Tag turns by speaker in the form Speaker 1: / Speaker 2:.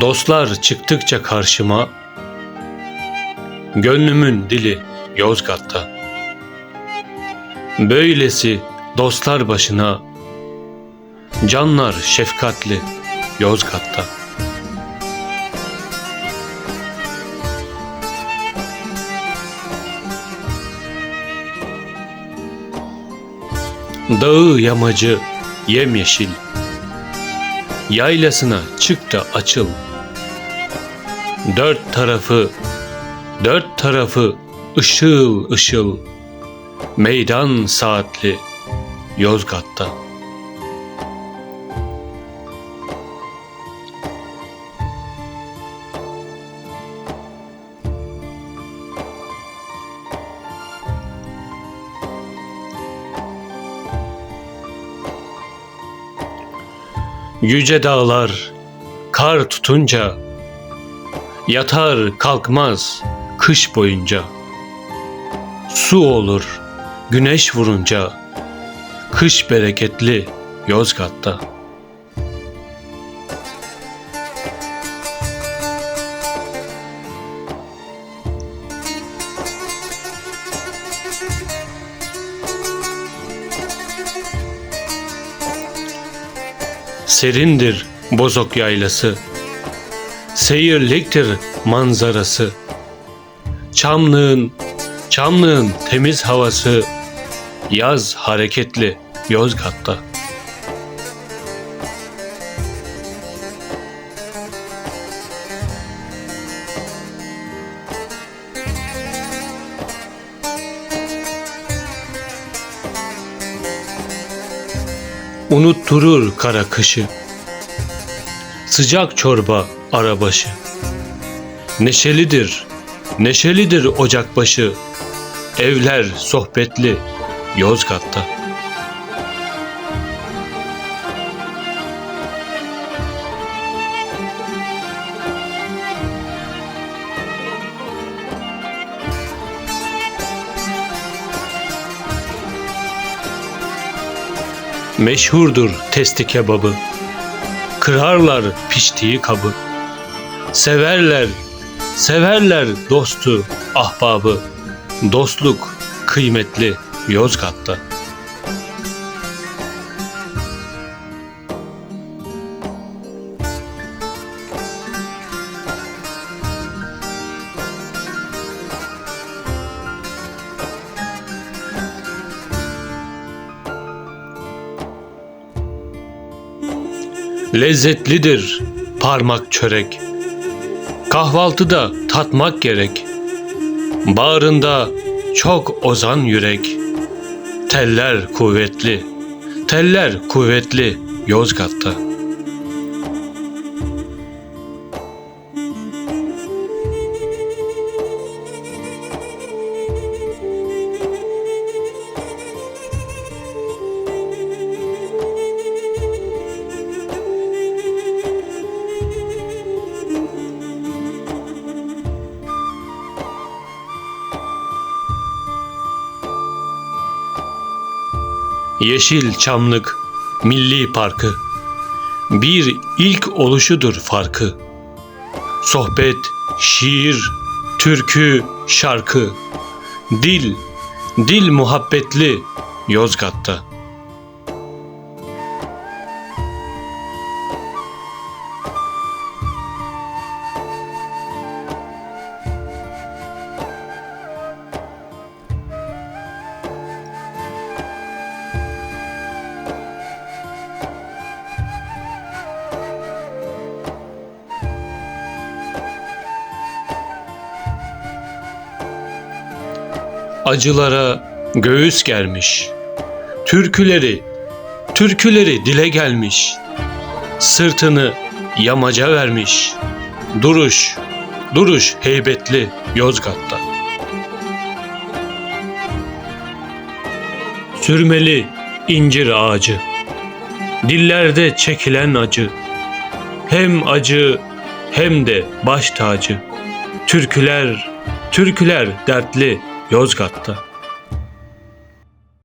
Speaker 1: Dostlar çıktıkça karşıma, Gönlümün dili Yozgat'ta. Böylesi dostlar başına, Canlar şefkatli Yozgat'ta. Dağı yamacı yemyeşil, Yaylasına çık da açıl. Dört tarafı, dört tarafı ışıl ışıl, Meydan saatli Yozgat'ta. Yüce dağlar kar tutunca Yatar kalkmaz kış boyunca. Su olur güneş vurunca Kış bereketli Yozgat'ta Serindir bozok yaylası, Seyirliktir manzarası, Çamlığın, çamlığın temiz havası, Yaz hareketli Yozgat'ta. Unutturur kara kışı, Sıcak çorba arabaşı. Neşelidir, neşelidir ocakbaşı, Evler sohbetli Yozgat'ta. Meşhurdur testi kebabı. Kırarlar piştiği kabı. Severler, severler dostu, ahbabı. Dostluk kıymetli Yozgat'ta. Lezzetlidir parmak çörek. Kahvaltıda tatmak gerek. Bağrında çok ozan yürek. Teller kuvvetli, teller kuvvetli Yozgat'ta. Yeşil Çamlık Milli Parkı bir ilk oluşudur farkı. Sohbet, şiir, türkü, şarkı, dil, dil muhabbetli Yozgat'ta. Acılara göğüs germiş. Türküleri, türküleri dile gelmiş. Sırtını yamaca vermiş. Duruş, duruş heybetli Yozgat'ta. Sürmeli incir ağacı. Dillerde çekilen acı. Hem acı hem de baş tacı. Türküler, türküler dertli Yozgat'ta